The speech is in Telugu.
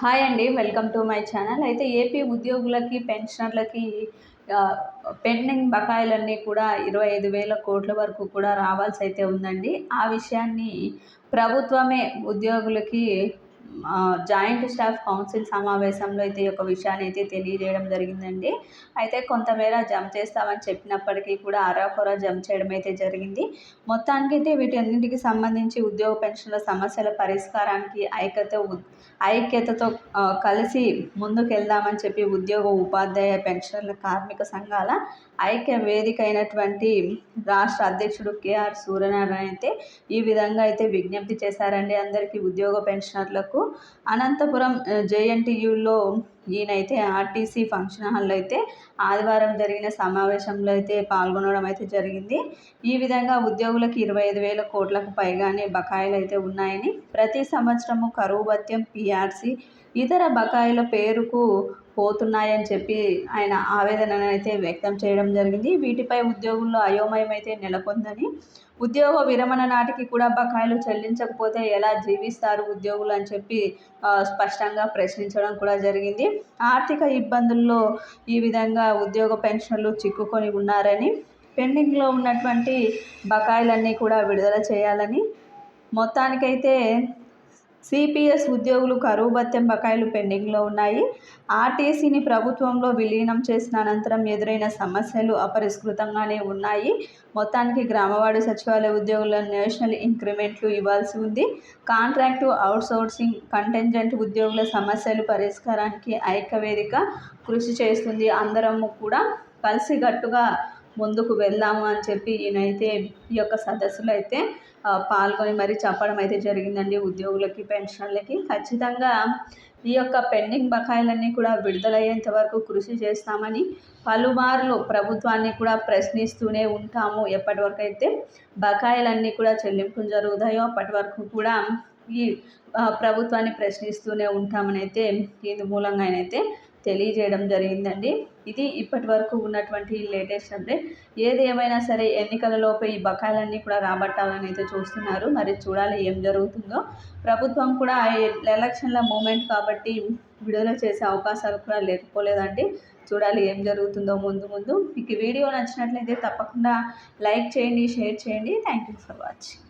హాయ్ అండి వెల్కమ్ టు మై ఛానల్. అయితే ఏపీ ఉద్యోగులకి పెన్షనర్లకి పెండింగ్ బకాయిలన్నీ కూడా ఇరవై ఐదు వేల కోట్ల వరకు కూడా రావాల్సి అయితే ఉందండి. ఆ విషయాన్ని ప్రభుత్వమే ఉద్యోగులకి జాయింట్ స్టాఫ్ కౌన్సిల్ సమావేశంలో అయితే ఈ యొక్క విషయాన్ని అయితే తెలియజేయడం జరిగిందండి. అయితే కొంతమేర జమ చేస్తామని చెప్పినప్పటికీ కూడా అరాకొర జమ చేయడం అయితే జరిగింది. మొత్తానికి అయితే వీటన్నింటికి సంబంధించి ఉద్యోగ పెన్షన్ల సమస్యల పరిష్కారానికి ఐక్యత ఐక్యతతో కలిసి ముందుకెళ్దామని చెప్పి ఉద్యోగ ఉపాధ్యాయ పెన్షన్ల కార్మిక సంఘాల ఐక్య వేదిక అయినటువంటి రాష్ట్ర అధ్యక్షుడు కేఆర్ సూర్యనారాయణ అయితే ఈ విధంగా అయితే విజ్ఞప్తి చేశారండి. అందరికీ ఉద్యోగ పెన్షనర్లకు అనంతపురం జేఎన్టీయులో ఈయనైతే ఆర్టీసీ ఫంక్షన్ హాల్లో అయితే ఆదివారం జరిగిన సమావేశంలో అయితే పాల్గొనడం అయితే జరిగింది. ఈ విధంగా ఉద్యోగులకు ఇరవై ఐదు వేల కోట్లకు పైగానే బకాయిలు అయితే ఉన్నాయని ప్రతి సంవత్సరము కరువు భత్యం పిఆర్సీ ఇతర బకాయిల పేరుకు పోతున్నాయని చెప్పి ఆయన ఆవేదనను అయితే వ్యక్తం చేయడం జరిగింది. వీటిపై ఉద్యోగుల్లో అయోమయం అయితే నెలకొందని ఉద్యోగ విరమణ నాటికి కూడా బకాయిలు చెల్లించకపోతే ఎలా జీవిస్తారు ఉద్యోగులు అని చెప్పి స్పష్టంగా ప్రశ్నించడం కూడా జరిగింది. ఆర్థిక ఇబ్బందుల్లో ఈ విధంగా ఉద్యోగ పెన్షన్లు చిక్కుకొని ఉన్నారని పెండింగ్లో ఉన్నటువంటి బకాయిలన్నీ కూడా విడుదల చేయాలని. మొత్తానికైతే సిపిఎస్ ఉద్యోగులు కరువు భత్యం బకాయిలు పెండింగ్లో ఉన్నాయి. ఆర్టీసీని ప్రభుత్వంలో విలీనం చేసిన అనంతరం ఎదురైన సమస్యలు అపరిష్కృతంగానే ఉన్నాయి. మొత్తానికి గ్రామవాడి సచివాలయ ఉద్యోగుల నేషనల్ ఇంక్రిమెంట్లు ఇవ్వాల్సి ఉంది. కాంట్రాక్టు అవుట్సోర్సింగ్ కంటెంజెంట్ ఉద్యోగుల సమస్యలు పరిష్కారానికి ఐక్యవేదిక కృషి చేస్తుంది. అందరము కూడా కలిసికట్టుగా ముందుకు వెళ్దాము అని చెప్పి ఈయనైతే ఈ యొక్క సదస్సులో అయితే పాల్గొని మరి చెప్పడం అయితే జరిగిందండి ఉద్యోగులకి పెన్షన్లకి. ఖచ్చితంగా ఈ యొక్క పెండింగ్ బకాయిలన్నీ కూడా విడుదలయ్యేంత వరకు కృషి చేస్తామని పలుమార్లు ప్రభుత్వాన్ని కూడా ప్రశ్నిస్తూనే ఉంటాము. ఎప్పటి వరకు అయితే బకాయిలన్నీ కూడా చెల్లింపులు జరుగుతాయో అప్పటి వరకు కూడా ఈ ప్రభుత్వాన్ని ప్రశ్నిస్తూనే ఉంటామని అయితే ఇందు మూలంగా అయితే తెలియజేయడం జరిగిందండి. ఇది ఇప్పటి వరకు ఉన్నటువంటి లేటెస్ట్ అప్డేట్ ఏది ఏమైనా సరే ఎన్నికలలోపే ఈ బకాయిలన్నీ కూడా రాబట్టాలని అయితే చూస్తున్నారు. మరి చూడాలి ఏం జరుగుతుందో. ప్రభుత్వం కూడా ఎలక్షన్ల మూమెంట్ కాబట్టి విడుదల చేసే అవకాశాలు కూడా లేకపోలేదండి. చూడాలి ఏం జరుగుతుందో ముందు ముందు. మీకు వీడియో నచ్చినట్లయితే తప్పకుండా లైక్ చేయండి షేర్ చేయండి. Thank you for watching.